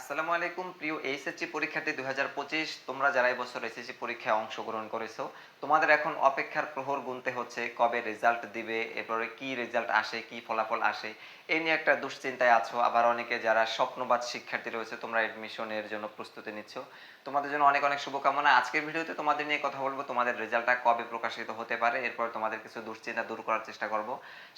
আসসালামু আলাইকুম, প্রিয় এইচএসসি পরীক্ষার্থী দু হাজার পঁচিশ, তোমরা যারা এবছর এসএসসি পরীক্ষায় অংশগ্রহণ করেছ, তোমাদের এখন অপেক্ষার প্রহর গুনতে হচ্ছে কবে রেজাল্ট দিবে, এরপরে কি রেজাল্ট আসে, কি ফলাফল আসে এই নিয়ে একটা দুশ্চিন্তায় আছো, আবার অনেকে যারা স্বপ্নবাদ শিক্ষার্থী রয়েছে, তোমরা এডমিশনের জন্য প্রস্তুতি নিচ্ছ। তোমাদের জন্য অনেক অনেক শুভকামনা। আজকের ভিডিওতে তোমাদের নিয়ে কথা বলব, তোমাদের রেজাল্টটা কবে প্রকাশিত হতে পারে, এরপর তোমাদের কিছু দুশ্চিন্তা দূর করার চেষ্টা করব।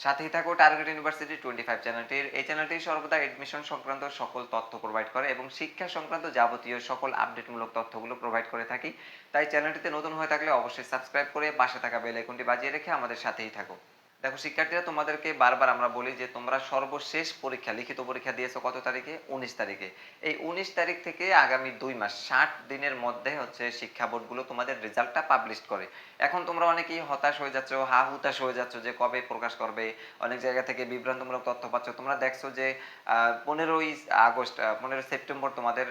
সাথেই থাকো টার্গেট ইউনিভার্সিটি টোয়েন্টি ফাইভ চ্যানেলটির এই চ্যানেলটি সর্বদা এডমিশন সংক্রান্ত সকল তথ্য প্রোভাইড করে এবং শিক্ষা সংক্রান্ত যাবতীয় সকল আপডেটমূলক তথ্যগুলো প্রোভাইড করে থাকি। তাই চ্যানেলটিতে নতুন হয়ে থাকলে অবশ্যই সাবস্ক্রাইব করে পাশে থাকা বেল আইকনটি বাজিয়ে রেখে আমাদের সাথেই থাকো দেখো, শিক্ষার্থীরা তোমাদেরকে বারবার আমরা বলি যে তোমরা সর্বশেষ পরীক্ষা, লিখিত পরীক্ষা দিয়েছ কত তারিখে? উনিশ তারিখে। এই উনিশ তারিখ থেকে আগামী দুই মাস, ষাট দিনের মধ্যে হচ্ছে শিক্ষা বোর্ডগুলো তোমাদের রেজাল্টটা পাবলিশ করে। এখন তোমরা অনেকেই হতাশ হয়ে যাচ্ছ, হা হুতাশ হয়ে যাচ্ছ যে কবে প্রকাশ করবে, অনেক জায়গা থেকে বিভ্রান্তমূলক তথ্য পাচ্ছ। তোমরা দেখছ যে পনেরোই আগস্ট পনেরোই সেপ্টেম্বর তোমাদের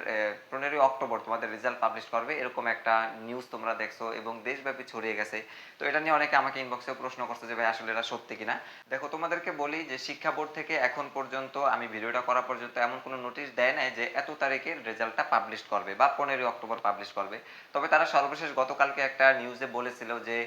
পনেরোই অক্টোবর তোমাদের রেজাল্ট পাবলিশ করবে। এরকম একটা নিউজ তোমরা দেখছ এবং দেশব্যাপী ছড়িয়ে গেছে। তো এটা নিয়ে অনেকে আমাকে ইনবক্সে প্রশ্ন করছে যে, ভাই, আসলে এটা সত্যি কিনা। দেখো, তোমাদেরকে বলি যে শিক্ষা বোর্ড থেকে এখন পর্যন্ত আমি ভিডিওটা করা পর্যন্ত এমন কোনো নোটিশ দেয় নাই যে এত তারিখের রেজাল্টটা পাবলিশ করবে বা পনেরোই অক্টোবর পাবলিশ করবে। তবে তারা সর্বশেষ গতকালকে একটা নিউজে বলেছিল যে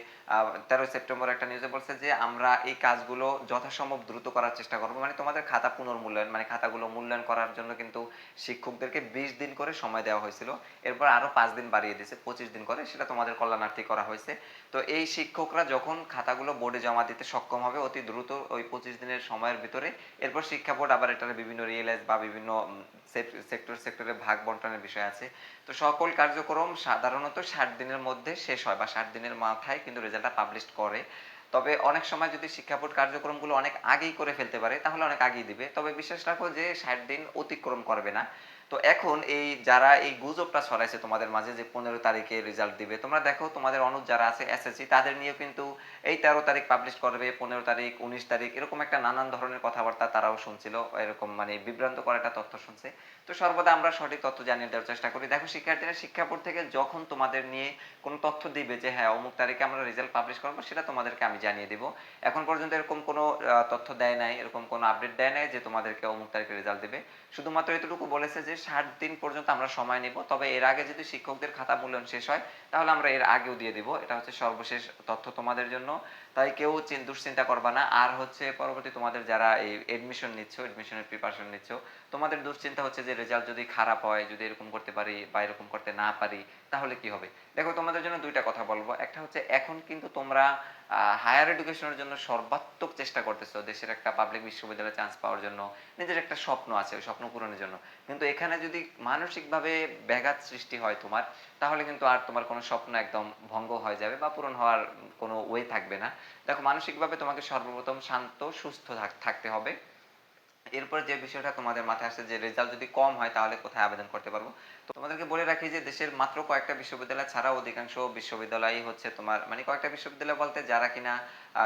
তেরোই সেপ্টেম্বর একটা নিউজে বলছে যে, আমরা এই কাজগুলো যথাসম্ভব দ্রুত করার চেষ্টা করব। মানে তোমাদের খাতা পুনর্মূল্যায়ন মানে খাতাগুলো মূল্যায়ন করার জন্য কিন্তু শিক্ষকদেরকে বিশ দিন করে সময় দেওয়া হয়েছিল। এরপর আরও পাঁচ দিন বাড়িয়ে দিয়েছে, পঁচিশ দিন করে। সেটা তোমাদের কল্যাণার্থী করা হয়েছে। তো এই শিক্ষকরা যখন খাতাগুলো বোর্ডে জমা দিতে সক্ষম হবে অতি দ্রুত ওই পঁচিশ দিনের সময়ের ভিতরে। এরপর শিক্ষা বোর্ড আবার এটার বিভিন্ন রিয়েলাইজ বা বিভিন্ন সেক্টর সেক্টরে ভাগ বন্টনের বিষয় আছে। তো সকল কার্যক্রম সাধারণত ষাট দিনের মধ্যে শেষ হয় বা ষাট দিনের মাথায় কিন্তু রেজাল্টটা পাবলিশ করে। তবে অনেক সময় যদি শিক্ষা বোর্ড কার্যক্রমগুলো অনেক আগেই করে ফেলতে পারে, তাহলে অনেক আগেই দিবে। তবে বিশ্বাস রাখো যে ষাট দিন অতিক্রম করবে না। তো এখন এই যারা এই গুজবটা ছড়াইছে তোমাদের মাঝে যে পনেরো তারিখে রেজাল্ট দিবে, তোমরা দেখো তোমাদের অনুজ যারা আছে এসএসসি তাদের নিয়েও কিন্তু এই তেরো তারিখ পাবলিশ করবে, পনেরো তারিখ, উনিশ তারিখ, এরকম একটা নানান ধরনের কথাবার্তা তারাও শুনছিল, এরকম মানে বিভ্রান্ত করা একটা তথ্য শুনছে। তো সর্বদা আমরা সঠিক তথ্য জানিয়ে দেওয়ার চেষ্টা করি। দেখো শিক্ষার্থীরা শিক্ষা বোর্ড থেকে যখন তোমাদের নিয়ে কোনো তথ্য দিবে যে হ্যাঁ অমুক তারিখে আমরা রেজাল্ট পাবলিশ করব, সেটা তোমাদেরকে আমি জানিয়ে দিব। এখন পর্যন্ত এরকম কোনো তথ্য দেয় নাই, এরকম কোনো আপডেট দেয় নাই যে তোমাদেরকে অমুক তারিখে রেজাল্ট দিবে। শুধুমাত্র এতটুকু বলেছে যে ষাট দিন পর্যন্ত আমরা সময় নিব, তবে এর আগে যদি শিক্ষকদের খাতা মূল্যায়ন শেষ হয়, তাহলে আমরা এর আগেও দিয়ে দিব। এটা হচ্ছে সর্বশেষ তথ্য তোমাদের জন্য। তাই কেউ দুশ্চিন্তা করবা না। আর হচ্ছে পরবর্তী তোমাদের যারা এই এডমিশন নিচ্ছ এডমিশনের প্রিপারেশন নিচ্ছ, তোমাদের দুশ্চিন্তা হচ্ছে যে রেজাল্ট যদি খারাপ হয়, যদি এরকম করতে পারি বা এরকম করতে না পারি, তাহলে কি হবে? দেখো তোমাদের জন্য দুইটা কথা বলব। একটা হচ্ছে এখন কিন্তু তোমরা হায়ার এডুকেশনের জন্য সর্বাত্মক চেষ্টা করতেছো দেশের একটা পাবলিক বিশ্ববিদ্যালয়ে চান্স পাওয়ার জন্য, নিজের একটা স্বপ্ন আছে ওই স্বপ্ন পূরণের জন্য। কিন্তু এখানে যদি মানসিকভাবে ব্যাঘাত সৃষ্টি হয় তোমার, তাহলে কিন্তু আর তোমার কোনো স্বপ্ন একদম ভঙ্গ হয়ে যাবে বা পূরণ হওয়ার কোনো ওয়ে থাকবে না। দেখো মানসিকভাবে তোমাকে সর্বপ্রথম শান্ত, সুস্থ থাকতে হবে। এরপর যে বিষয়টা তোমাদের মাথায় আসছে যে রেজাল্ট যদি কম হয়, তাহলে কোথায় আবেদন করতে পারব? তো তোমাদেরকে বলে রাখি যে দেশের মাত্র কয়েকটা বিশ্ববিদ্যালয় ছাড়া অধিকাংশ বিশ্ববিদ্যালয়ই হচ্ছে তোমার মানে কয়েকটা বিশ্ববিদ্যালয় বলতে যারা কিনা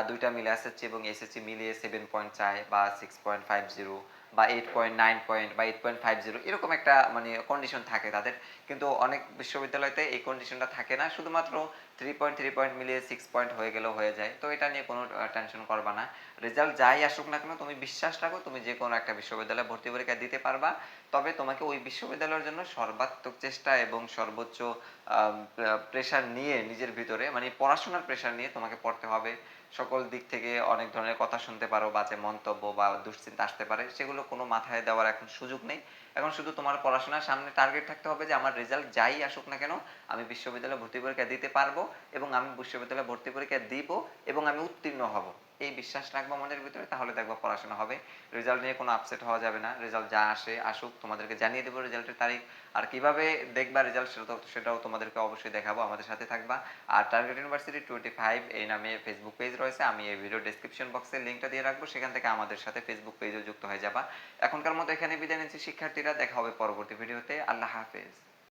দুইটা মিলে এসএসসি এবং এসএসসি মিলিয়ে সেভেন পয়েন্ট চায় বা সিক্স পয়েন্ট ফাইভ জিরো বা এইট পয়েন্ট নাইন পয়েন্ট বা এইট পয়েন্ট ফাইভ জিরো এরকম একটা মানে কন্ডিশন থাকে তাদের। কিন্তু অনেক বিশ্ববিদ্যালয়তে এই কন্ডিশনটা থাকে না। শুধুমাত্র থ্রি পয়েন্ট থ্রি পয়েন্ট মিলিয়ে সিক্স পয়েন্ট হয়ে গেলেও হয়ে যায়। তো এটা নিয়ে কোনো টেনশন করবা না। রেজাল্ট যাই আসুক না কেন, তুমি বিশ্বাস রাখো, তুমি যে কোনো একটা বিশ্ববিদ্যালয়ে ভর্তি পরীক্ষা দিতে পারবা। তবে তোমাকে ওই বিশ্ববিদ্যালয়ের জন্য সর্বাত্মক চেষ্টা এবং সর্বোচ্চ প্রেশার নিয়ে নিজের ভিতরে মানে পড়াশোনার প্রেশার নিয়ে তোমাকে পড়তে হবে। সকল দিক থেকে অনেক ধরনের কথা শুনতে পারো, বাজে মন্তব্য বা দুশ্চিন্তা আসতে পারে। সেগুলো কোনো মাথায় দেওয়ার এখন সুযোগ নেই। এখন শুধু তোমার পড়াশোনার সামনে টার্গেট থাকতে হবে যে আমার রেজাল্ট যাই আসুক না কেন, আমি বিশ্ববিদ্যালয়ে ভর্তি পরীক্ষা দিতে পারব এবং আমি বিশ্ববিদ্যালয়ে ভর্তি পরীক্ষা দিব এবং আমি উত্তীর্ণ হব। এই বিশ্বাস রাখব আমাদের ভিতরে, তাহলে দেখব পড়াশোনা হবে। রেজাল্ট নিয়ে কোনো আপসেট হওয়া যাবে না। রেজাল্ট যা আসে, আসুক, তোমাদেরকে জানিয়ে দেবো রেজাল্টের তারিখ। আর কীভাবে দেখবা রেজাল্ট, সেটা সেটাও তোমাদেরকে অবশ্যই দেখাবো, আমাদের সাথে থাকবা। আর টার্গেট ইউনিভার্সিটি টোয়েন্টি ফাইভ এই নামে ফেসবুক পেজ রয়েছে, আমি এই ভিডিও ডিসক্রিপশন বক্সে লিঙ্কটা দিয়ে রাখব, সেখান থেকে আমাদের সাথে ফেসবুক পেজও যুক্ত হয়ে যাবা। এখনকার মতো এখানে বিদায় নিচ্ছি, শিক্ষার্থীরা, দেখা হবে পরবর্তী ভিডিওতে আল্লাহ হাফেজ।